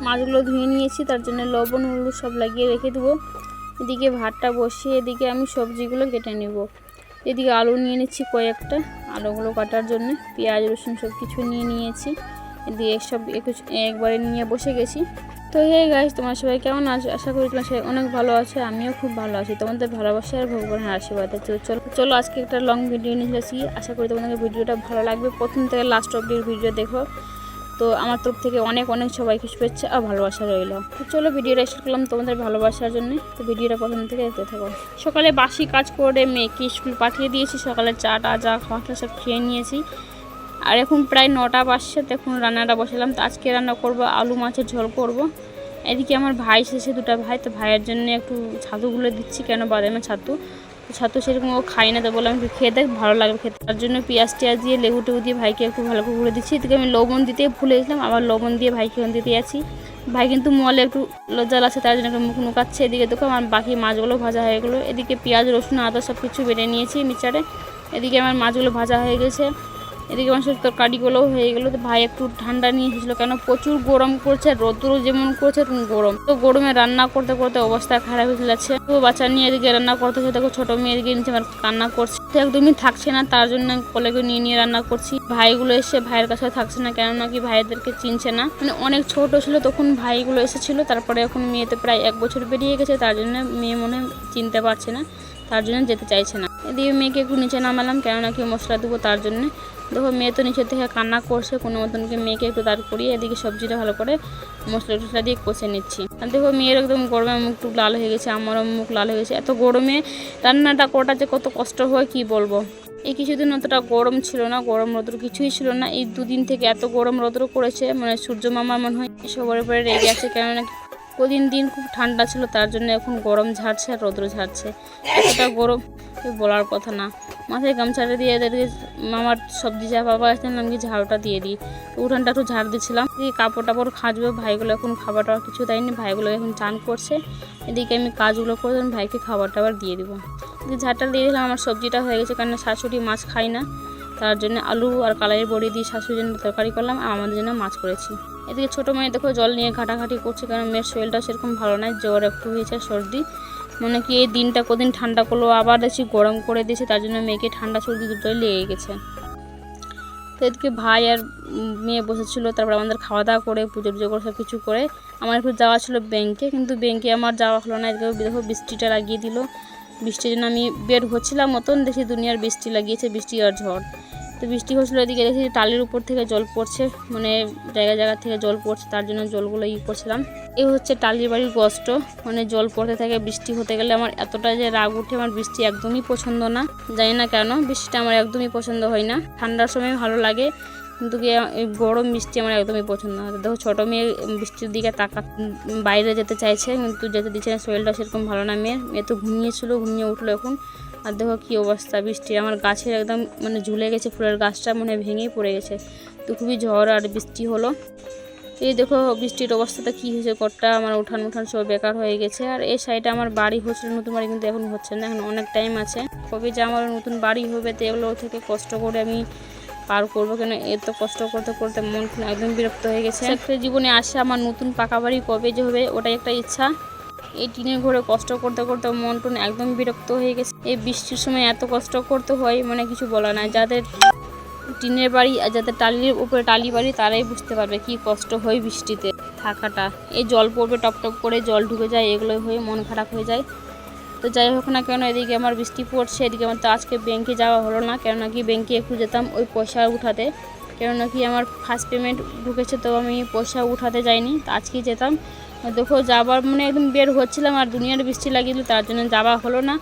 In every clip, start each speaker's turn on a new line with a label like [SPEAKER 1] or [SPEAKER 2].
[SPEAKER 1] মাছগুলো ধুয়ে নিয়েছি, তার জন্য লবণ, হলুদ সব লাগিয়ে রেখে দেবো। এদিকে ভাতটা বসিয়ে এদিকে আমি সবজিগুলো কেটে নেব। এদিকে আলু নিয়ে নিচ্ছি কয়েকটা, আলুগুলো কাটার জন্য, পেঁয়াজ, রসুন সব কিছু নিয়ে নিয়েছি। এদিকে সব একু- একবারে নিয়ে বসে গেছি। তো হে গাইস তোমার সবাই কেমন আছো? আশা করি তোমার সবাই অনেক ভালো আছে, আমিও খুব ভালো আছি। তোমাদের ভালোবাসা আর ভগবানের আশীর্বাদ আছে। চলো চলো আজকে একটা লং ভিডিও নিয়ে আসি। আশা করি তোমাদের ভিডিওটা ভালো লাগবে। প্রথম থেকে লাস্ট অব্দি ভিডিও দেখো। তো আমার তরফ থেকে অনেক অনেক সবাইকে শুভেচ্ছা আর ভালোবাসা রইল। তো চলো ভিডিওটা স্টার্ট করলাম তোমাদের ভালোবাসার জন্য। তো ভিডিওটা প্রথম থেকে দেখতে থাকো। সকালে বাসি কাজ করে মেয়েকে স্কুল পাঠিয়ে দিয়েছি। সকালে চা টা, যা খাওয়া সব খেয়ে নিয়েছি। আর এখন প্রায় নটা বাজছে, তো এখন রান্নাটা বসালাম। তো আজকে রান্না করব আলু মাছের ঝোল করব। এদিকে আমার ভাই শেষে দুটো ভাই। তো ভাইয়ের জন্য একটু ছাতুগুলো দিচ্ছি, কেন বাদামের ছাতু। ছাতু সেরকম ও খাই না, তো বললাম একটু খেয়ে দেখ, ভালো লাগবে খেতে। তার জন্য পেঁয়াজ টিয়াজ দিয়ে লেবু টেবু দিয়ে ভাইকে একটু ভালো করে ঘুরে দিচ্ছি। এদিকে আমি লবণ দিতে ভুলে গেছিলাম, আবার লবণ দিয়ে ভাইকে ওখান দিতে আছি ভাই কিন্তু মলে একটু লজ্জাল আছে, তার জন্য একটু মুখ নুকাচ্ছে। এদিকে দেখো আমার বাকি মাছগুলো ভাজা হয়ে গেলো। এদিকে পেঁয়াজ, রসুন, আদা সব কিছু বেড়ে নিয়েছি মিক্সারে। এদিকে আমার মাছগুলো ভাজা হয়ে গেছে। এদিকে মাছের তরকারিগুলোও হয়ে গেলো। তো ভাই একটু ঠান্ডা নিয়ে এসেছিল কেন? প্রচুর গরম করছে রৌদ্র যেমন করছে গরম। তো গরমে রান্না করতে করতে অবস্থা খারাপ হয়ে যাচ্ছে তো বাচ্চা নিয়ে এদিকে রান্না করতেছে দেখো ছোটো মেয়ে এদিকে নিচে আমার কান্না করছে। তো একদমই থাকছে না, তার জন্য কলেকে নিয়ে নিয়ে রান্না করছি। ভাইগুলো এসে ভাইয়ের কাছে থাকছে না কেন নাকি ভাইদেরকে চিনছে না। মানে অনেক ছোট ছিল, তখন ভাইগুলো এসেছিল, তারপরে এখন মেয়েতে প্রায় এক বছর বেরিয়ে গেছে, তার জন্য মেয়ে মনে চিনতে পারছে না, তার জন্য যেতে চাইছে না। এদিকে মেয়েকে একটু নিচে নামালাম, কেন নাকি মশলা দেবো তার জন্য। দেখো মেয়ে তো নিচের থেকে কান্না করছে, কোনো মতনকে মেয়েকে একটু দাঁড় করিয়ে এদিকে সবজিটা ভালো করে মশলা টসলা দিয়ে কষে নিচ্ছি। আর দেখো মেয়ের একদম গরমে মুখ টুক লাল হয়ে গেছে, আমারও মুখ লাল হয়ে গেছে। এত গরমে রান্নাটা করাটা যে কত কষ্ট হয়, কি বলব? এই কিছুদিন অতটা গরম ছিল না, গরম রৌদ্র কিছুই ছিল না। এই দুদিন থেকে এত গরম রৌদ্র করেছে মানে সূর্য মামা মনে হয় সবার উপরে রেগে আছে, কেননা কদিন দিন খুব ঠান্ডা ছিল, তার জন্য এখন গরম ঝাড়ছে আর রৌদ্র ঝাড়ছে। এতটা গরম বলার কথা না। মাথায় গামছাটা দিয়ে এদেরকে মামার সবজি যা বাবা আসলেন আমি ঝাড়ুটা দিয়ে দিই। উঠানটা একটু ঝাড় দিচ্ছিলাম কাপড় টাপড় খাঁচবে ভাইগুলো এখন খাবার টাবার কিছু দেয়নি, ভাইগুলো এখন চান করছে। এদিকে আমি কাজগুলো করে ভাইকে খাবার টাবার দিয়ে দিব। ঝাড়টা দিয়ে দিলাম, আমার সবজিটা হয়ে গেছে কারণ শাশুড়ি মাছ খাই না। তার জন্য আলু আর কালারের বড়ি দিয়ে শাশুড়ির জন্য তরকারি করলাম, আর আমাদের জন্য মাছ করেছি। এদিকে ছোটো মেয়ে দেখো জল নিয়ে ঘাটাঘাটি করছে, কারণ মেয়ের শরীরটা সেরকম ভালো নয় জ্বর একটু হয়েছে, সর্দি। মানে কি এই দিনটা কদিন ঠান্ডা করল, আবার দেখছি গরম করে দিয়েছে, তার জন্য মেয়েকে ঠান্ডা সর্দি দুটোই লেগে গেছে। তো এদিকে ভাই আর মেয়ে বসেছিল, তারপর আমাদের খাওয়া দাওয়া করে, পুজো টুজো করে সব কিছু করে। আমার একটু যাওয়া ছিল ব্যাংকে, কিন্তু ব্যাংকে আমার যাওয়া হলো না, এদিকে দেখো বৃষ্টিটা লাগিয়ে দিল। বৃষ্টির জন্য আমি বের হচ্ছিলাম, মতন দেখি দুনিয়ার বৃষ্টি লাগিয়েছে, বৃষ্টি আর ঝড়। তো বৃষ্টি হচ্ছিল এদিকে, দেখি টালির উপর থেকে জল পড়ছে মানে জায়গা জায়গা থেকে জল পড়ছে, তার জন্য জলগুলো ই করছিলাম। এই হচ্ছে টালির বাড়ির কষ্ট মানে জল পড়তে থাকে, বৃষ্টি হতে গেলে আমার এতটা যে রাগ উঠে, আমার বৃষ্টি একদমই পছন্দ না। জানি না কেন, বৃষ্টিটা আমার একদমই পছন্দ হয় না। ঠান্ডার সময় ভালো লাগে, কিন্তু এই গরম বৃষ্টি আমার একদমই পছন্দ না। দেখো, ছোটো মেয়ে বৃষ্টির দিকে তাকা, বাইরে যেতে চাইছে, কিন্তু যেতে দিচ্ছে না, শরীরটা সেরকম ভালো না। মেয়ের মেয়ে তো ঘুমিয়েছিল, ঘুমিয়ে উঠল এখন। আর দেখো কী অবস্থা, বৃষ্টি। আমার গাছের একদম মানে ঝুলে গেছে, ফুলের গাছটা মনে ভেঙেই পড়ে গেছে। তো খুবই ঝড় আর বৃষ্টি হলো। এই দেখো বৃষ্টির অবস্থাটা কী হয়েছে কটটা আমার উঠান উঠান সব বেকার হয়ে গেছে। আর এই সাইডে আমার বাড়ি হচ্ছিল নতুন বাড়ি কিন্তু এখন হচ্ছে না, এখন অনেক টাইম আছে। কবে যে আমার নতুন বাড়ি হবে তো এগুলো থেকে কষ্ট করে আমি পার করব কেন? এত কষ্ট করতে করতে মন একদম বিরক্ত হয়ে গেছে। একটা জীবনে আসে আমার নতুন পাকা বাড়ি কবে যে হবে, ওটাই একটা ইচ্ছা। এই টিনের ঘরে কষ্ট করতে করতে মন টন একদম বিরক্ত হয়ে গেছে। এই বৃষ্টির সময় এত কষ্ট করতে হয় মানে কিছু বলা নাই। যাদের টিনের বাড়ি আর যাদের টালির উপরে টালি বাড়ি, তারাই বুঝতে পারবে কি কষ্ট হয় বৃষ্টিতে থাকাটা। এই জল পড়বে টপ টপ করে জল ঢুকে যায়, এগুলো হয়ে মন খারাপ হয়ে যায়। তো যাই হোক না কেন, এদিকে আমার বৃষ্টি পড়ছে, এদিকে আমার তো আজকে ব্যাংকে যাওয়া হলো না। কেননা কি ব্যাংকে একটু যেতাম, ওই পয়সা উঠাতে। কেননা কি আমার ফার্স্ট পেমেন্ট ঢুকেছে, তো আমি পয়সা উঠাতে যাইনি, তো আজকেই যেতাম। দেখো যাবার মানে একদম বের হচ্ছিলাম আর দুনিয়ার বৃষ্টি লাগিয়ে দিল তার জন্য যাওয়া হলো না।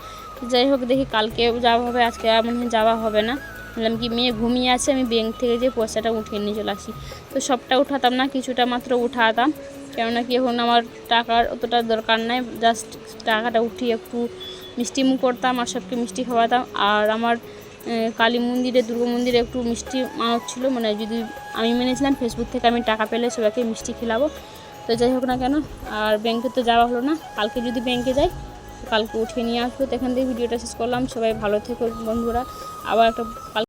[SPEAKER 1] যাই হোক, দেখি কালকে যাওয়া হবে, আজকে মনে হয় যাওয়া হবে না। বললাম কি, মেয়ে ঘুমিয়ে আছে, আমি ব্যাংক থেকে যে পয়সাটা উঠিয়ে নিয়ে চলে আসি। তো সবটা উঠাতাম না, কিছুটা মাত্র উঠাতাম। কেননা কি, এখন আমার টাকার অতটা দরকার নাই জাস্ট টাকাটা উঠিয়ে একটু মিষ্টি মুখ করতাম আর সবকে মিষ্টি খাওয়াতাম। আর আমার কালী মন্দিরে, দুর্গা মন্দিরে একটু মিষ্টি মানত ছিল মানে যদি আমি মেনেছিলাম ফেসবুক থেকে আমি টাকা পেলে সবাইকে মিষ্টি খেলাবো। তো যাই হোক না কেন, আর ব্যাংকে তো যাওয়া হলো না। কালকে যদি ব্যাংকে যাই কালকে উঠিয়ে নিয়ে আসব। তো এখান থেকে ভিডিওটা শেষ করলাম। সবাই ভালো থেকো বন্ধুরা। আবার একটা